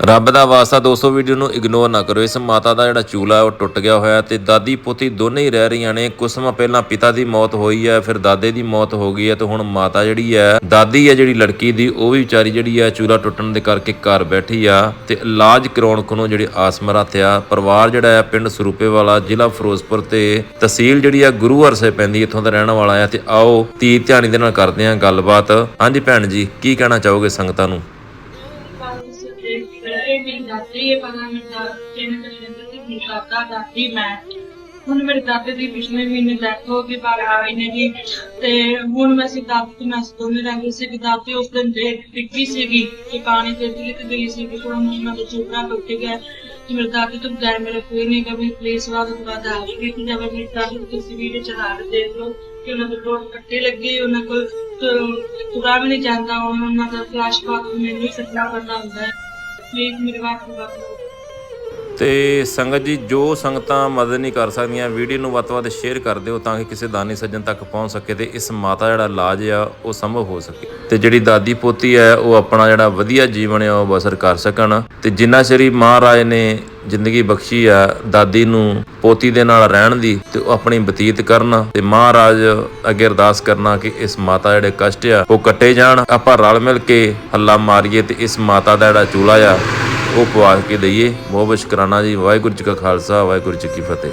ਰੱਬ ਦਾ ਵਾਸਤਾ ਦੋਸਤੋ ਵੀਡੀਓ ਨੂੰ ਇਗਨੋਰ ਨਾ ਕਰੋ। ਇਸ ਮਾਤਾ ਦਾ ਜਿਹੜਾ ਚੂਲਾ ਉਹ ਟੁੱਟ ਗਿਆ ਹੋਇਆ ਤੇ ਦਾਦੀ ਪੋਤੀ ਦੋਨੇ ਹੀ ਰਹਿ ਰਹੀਆਂ ਨੇ। ਕੁਝ ਸਮਾਂ ਪਹਿਲਾਂ ਪਿਤਾ ਦੀ ਮੌਤ ਹੋਈ ਹੈ, ਫਿਰ ਦਾਦੇ ਦੀ ਮੌਤ ਹੋ ਗਈ ਹੈ ਤੇ ਹੁਣ ਮਾਤਾ ਜਿਹੜੀ ਹੈ, ਦਾਦੀ ਹੈ ਜਿਹੜੀ ਲੜਕੀ ਦੀ, ਉਹ ਵੀ ਵਿਚਾਰੀ ਜਿਹੜੀ ਹੈ ਚੂਲਾ ਟੁੱਟਣ ਦੇ ਕਰਕੇ ਘਰ ਬੈਠੀ ਆ ਤੇ ਇਲਾਜ ਕਰਾਉਣ ਕੋਲੋਂ ਜਿਹੜੀ ਆਸਮਰਾ ਤੇ ਆ, ਪਰਿਵਾਰ ਜਿਹੜਾ ਹੈ ਪਿੰਡ ਸਰੂਪੇ ਵਾਲਾ, ਜ਼ਿਲ੍ਹਾ ਫਿਰੋਜ਼ਪੁਰ ਤੇ ਤਹਿਸੀਲ ਜਿਹੜੀ ਆ ਗੁਰੂ ਹਰਸੇ ਪੈਂਦੀ ਇੱਥੋਂ ਦਾ ਰਹਿਣ ਵਾਲਾ ਆ ਤੇ ਆਓ ਤੀਰ ਧਿਆਨੀ ਦੇ ਨਾਲ ਕਰਦੇ ਆ ਗੱਲਬਾਤ। ਹਾਂਜੀ ਭੈਣ ਜੀ, ਕੀ ਕਹਿਣਾ ਚਾਹੋਗੇ ਸੰਗਤਾਂ ਨੂੰ? ਮੇਰੀ ਦਾਦੀ ਹੈ ਪਹਿਲਾਂ ਮੇਰੀ ਦਾਦੀ ਨੇ ਕਹਿੰਦੇ ਸੀ ਮੇਰੀ ਦਾਦਾ ਦਾਦੀ ਮੈਂ ਹੁਣ ਮੇਰੇ ਦਾਦੇ ਦੀ ਪਿਛਲੇ ਮਹੀਨੇ ਡੈਥ ਹੋ ਗਈ ਬਾਹਰ ਆਏ ਨੇ ਜੀ ਤੇ ਹੁਣ ਮੈਂ ਸੀ ਦਾਦੀ ਤੇ ਮੈਂ ਦੋਨੇ ਰਹਿ ਗਏ ਸੀ ਕਿ ਦਾਦੀ ਉਸ ਦਿਨ ਦੇ ਡਿੱਗੀ ਸੀਗੀ ਕਿ ਪਾਣੀ ਤੇ ਡਿੱਗ ਗਈ ਸੀ ਕਿ ਹੁਣ ਉਹਨਾਂ ਦਾ ਚੂੜਾ ਟੁੱਟ ਗਿਆ ਤੇ ਮੇਰੇ ਦਾਦੀ ਤੋਂ ਬਗੈਰ ਮੇਰੇ ਕੋਈ ਨਹੀਂ ਕभी ਪਲੀਜ਼ ਵਾਦ ਖੁਦਾ ਦਾ ਆ ਗਈ ਕਿ ਜਦ ਮੇਰੀ ਦਾਦੀ ਨੂੰ ਤੁਸੀਂ ਵੀਡੀਓ ਚਲਾ ਕੇ ਦੇਖ ਲਓ ਕਿ ਉਹਨਾਂ ਦੇ ਕੋਲ ਕੱਟੇ ਲੱਗੇ ਉਹਨਾਂ ਕੋਲ ਤੁਰਾ ਵੀ ਨਹੀਂ ਜਾਂਦਾ ਉਹਨਾਂ ਦਾ ਫਲੈਸ਼ਬੈਕ ਮੈਨੂੰ ਹੀ ਸੱਟਣਾ ਕਰਨਾ ਹੁੰਦਾ ਹੈ ਪਲੀਜ਼ ਮੇਰੇ ਬਾਤ ਬਾਤ ਤੇ ਸੰਗਤ ਜੀ, ਜੋ ਸੰਗਤਾਂ ਮਦਦ ਨਹੀਂ ਕਰ ਸਕਦੀਆਂ, ਵੀਡੀਓ ਨੂੰ ਵੱਧ ਤੋਂ ਵੱਧ ਸ਼ੇਅਰ ਕਰ ਦਿਓ ਤਾਂ ਕਿ ਕਿਸੇ ਦਾਨੀ ਸੱਜਣ ਤੱਕ ਪਹੁੰਚ ਸਕੇ ਤੇ ਇਸ ਮਾਤਾ ਜਿਹੜਾ ਇਲਾਜ ਆ, ਉਹ ਸੰਭਵ ਹੋ ਸਕੇ। ਤੇ ਜਿਹੜੀ ਦਾਦੀ ਪੋਤੀ ਹੈ, ਉਹ ਆਪਣਾ ਜਿਹੜਾ ਵਧੀਆ ਜੀਵਨ ਆ, ਉਹ ਬਸਰ ਕਰ ਸਕਣ। ਤੇ ਜਿੰਨਾ ਸ਼ਰੀ ਮਹਾਰਾਜ ਨੇ ਜ਼ਿੰਦਗੀ ਬਖਸ਼ੀ ਆ, ਦਾਦੀ ਨੂੰ, ਪੋਤੀ ਦੇ ਨਾਲ ਰਹਿਣ ਦੀ ਤੇ ਉਹ ਆਪਣੀ ਬਤੀਤ ਕਰਨਾ ਤੇ ਮਹਾਰਾਜ ਅੱਗੇ ਅਰਦਾਸ ਕਰਨਾ ਕਿ ਇਸ ਮਾਤਾ ਜਿਹੜੇ ਕਸ਼ਟ ਆ, ਉਹ ਕੱਟੇ ਜਾਣ। ਆਪਾਂ ਰਲ ਮਿਲ ਕੇ ਹੱਲਾ ਮਾਰੀਏ ਤੇ ਇਸ ਮਾਤਾ ਦਾ ਜਿਹੜਾ ਚੂਲਾ ਆ, ਉਹ ਪਵਾ ਕੇ ਦਈਏ। ਬਹੁਤ ਬਹੁਤ ਸ਼ੁਕਰਾਨਾ ਜੀ। ਵਾਹਿਗੁਰੂ ਜੀ ਕਾ ਖਾਲਸਾ, ਵਾਹਿਗੁਰੂ ਜੀ ਕੀ ਫਤਿਹ।